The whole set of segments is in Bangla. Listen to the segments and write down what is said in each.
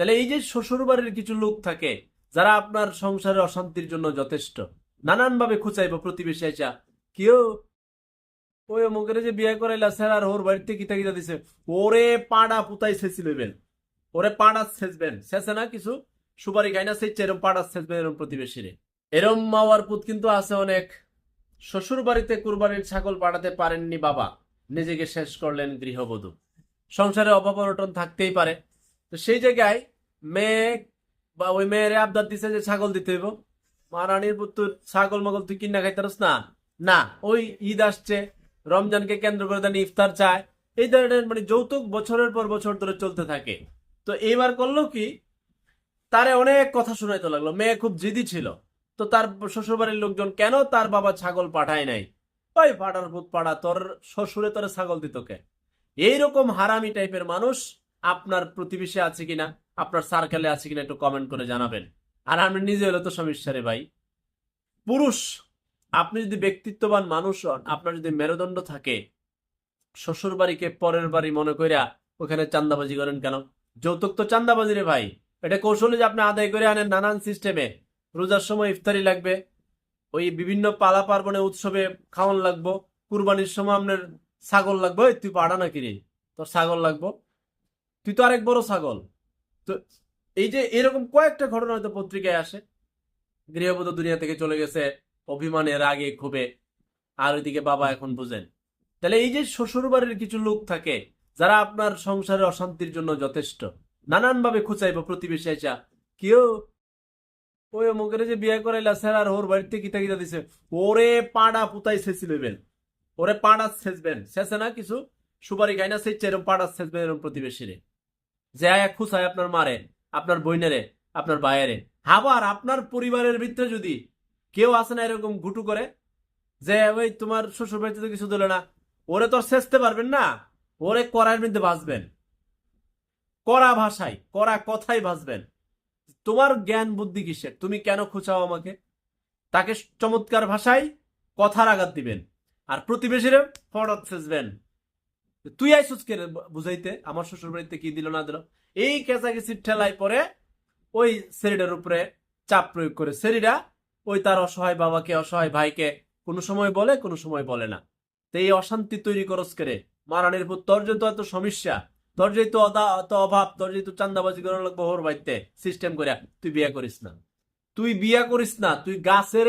তাহলে এই যে শ্বশুর বাড়ির কিছু লোক থাকে, যারা আপনার সংসারের অশান্তির জন্য যথেষ্ট নানান ভাবে খুঁচাইব প্রতিবেশী আইসা। কেউ, ওই অমুকের যে বিয়ে করাইলা, স্যার আর ওর বাড়িতে কিতা কিতা দিছে। ওরে পাড়া পুতাই ছেঁচি লইবেন। ওরে পাড়া সেচবেন সেচে না কিছু? সুপারি খাই না সেই এরম পাড়া ছেঁচবেন, এরম প্রতিবেশীরে। এরম মাওয়ার পুত কিন্তু আছে অনেক। শ্বশুর বাড়িতে কুরবানির ছাগল পাঠাতে পারেননি বাবা। নিজেকে শেষ করলেন গৃহবধূ। সংসারে অভাব অনটন থাকতেই পারে। তো সেই জায়গায় মেয়ে বা ওই মেয়ের আবদার দিছে যে ছাগল দিতে হইব। মারানির পুত্র ছাগল মাগল তুই কিনা খাইতারস না? না, ওই ঈদ আসছে, রমজানকে কেন্দ্র করে দেন ইফতার চায়। এই ধরনের মানে যৌতুক বছরের পর বছর ধরে চলতে থাকে। তো এইবার করল কি, তারে অনেক কথা শোনাইতে লাগল। মেয়ে খুব জিদি ছিল। তো তার শ্বশুরবাড়ির লোকজন, কেন তার বাবা ছাগল পাঠায় নাই? ওই পাড়ার ভূত পাড়া, তোর শ্বশুরে তোর ছাগল দিত কে? এইরকম হারামি টাইপের মানুষ আপনার প্রতিবেশী আছে কিনা, আপনার সার্কেলে আছে কিনা একটু কমেন্ট করে জানাবেন। আর আমি নিজে হলো তো সমস্যা রে ভাই। পুরুষ, আপনি যদি ব্যক্তিত্ববান মানুষ হন, আপনার যদি মেরুদণ্ড থাকে, শ্বশুর বাড়িকে পরের বাড়ি মনে করিয়া ওখানে চান্দাবাজি করেন কেন? যৌতুক তো চান্দাবাজি রে ভাই। এটা কৌশলে যে আপনি আদায় করে আনেন নানান সিস্টেমে রোজার সময় ইফতারি লাগবে, ওই বিভিন্ন পালা পার্বণে উৎসবে খাওয়ান লাগবো, কুরবানির সময় আপনার ছাগল লাগবে। তুই পাড়া নাকি রে? তোর ছাগল লাগবো। তুই তো আরেক বড় ছাগল। তো এই যে এরকম কয়েকটা ঘটনা হয়তো পত্রিকায় আসে। গৃহবধূ দুনিয়া থেকে চলে গেছে, অভিমানে, রাগে, ক্ষোভে। আর ওইদিকে বাবা এখন বুঝেন। তাহলে এই যে শ্বশুর বাড়ির কিছু লোক থাকে, যারা আপনার সংসারের অশান্তির জন্য যথেষ্ট নানান ভাবে খুঁচাইব প্রতিবেশী আইসা। কেউ, ওই অমুকের যে বিয়ে করাইলা, স্যার আর ওর বাড়িতে কিতা কিতা দিছে। ওরে পাড়া পুতাই ছেঁচি লইবেন ওরে পাড়া সেচবেন ছেঁচে না কিছু? সুপারি খাই না সেই এরম পাড়া সেচবেন এরম প্রতিবেশীরে। যে আয়া খুঁচায় আপনার মারে, আপনার বইনেরে আপনার ভাইয়েরে আবার আপনার পরিবারের ভিতরে যদি কেউ আসে না এরকম ঘুটু করে, যে ওই তোমার শ্বশুর বাড়িতে কিছু দিল না, ওরে তো ছেঁচতে পারবেন না, ওরে করার মধ্যে বাঁচবেন। কড়া ভাষায় কড়া কথাই বাঁচবেন। তোমার জ্ঞান বুদ্ধি কিসের? তুমি কেন খুঁচাও আমাকে? তাকে চমৎকার ভাষায় কথার আঘাত দিবেন। আর প্রতিবেশীরে ফরত সেচবেন তুই আইসুস কে বুঝাইতে। আমার শ্বশুর বাড়িতে কি দিল না দিল? এই কেঁচাকেচির ঠেলায় পরে ওই সেরিডার উপরে চাপ প্রয়োগ করে। সেরিডা ওই তার অসহায় বাবাকে, অসহায় ভাইকে কোনো সময় বলে, কোনো সময় বলে না। তো এই অশান্তি তৈরি করস করে মারানির উপর তোর যেহেতু এত সমস্যা, তোর যেহেতু অত অভাব, তোর যেহেতু চান্দাবাজি করার লাগবে ওর বাড়িতে সিস্টেম করে তুই বিয়ে করিস না। তুই বিয়া করিস না, তুই গাছের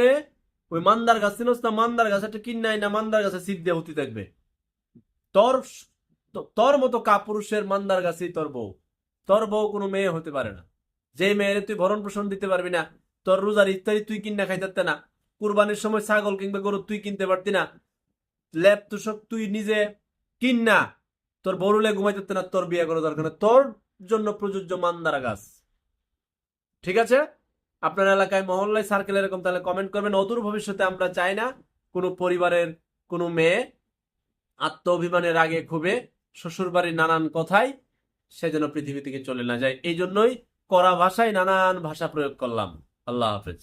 ওই মান্দার গাছ, চিনস না? মান্দার গাছ একটা কিনাই না, মান্দার গাছে সিদ্ধ হতে থাকবে। তোর তোর মতো কাপুরুষের মান্দার গাছেই তোর বউ। তোর বউ কোনো মেয়ে হতে পারে না। যে মেয়েরে তুই ভরণ পোষণ দিতে পারবি না, তোর রোজার ইত্যাদি তুই কিনা খাইতে না, কুরবানির সময় ছাগল কিংবা গরু তুই কিনতে পারতি না ল্যাপ তুষক তুই নিজে কিন না তোর বরুলে ঘুমাইতে না, তোর বিয়ে করা দরকার তোর জন্য প্রযোজ্য মান্দারা গাছ ঠিক আছে? আপনার এলাকায় মহল্লায় সার্কেল এরকম, তাহলে কমেন্ট করবেন। অদূর ভবিষ্যতে আমরা চাই না কোনো পরিবারের কোনো মেয়ে আত্ম অভিমানের আগে খুবে শ্বশুরবাড়ির নানান কথায় সে যেন পৃথিবী থেকে চলে না যায়। এই জন্যই করা ভাষায় নানান ভাষা প্রয়োগ করলাম। আল্লাহ হাফেজ।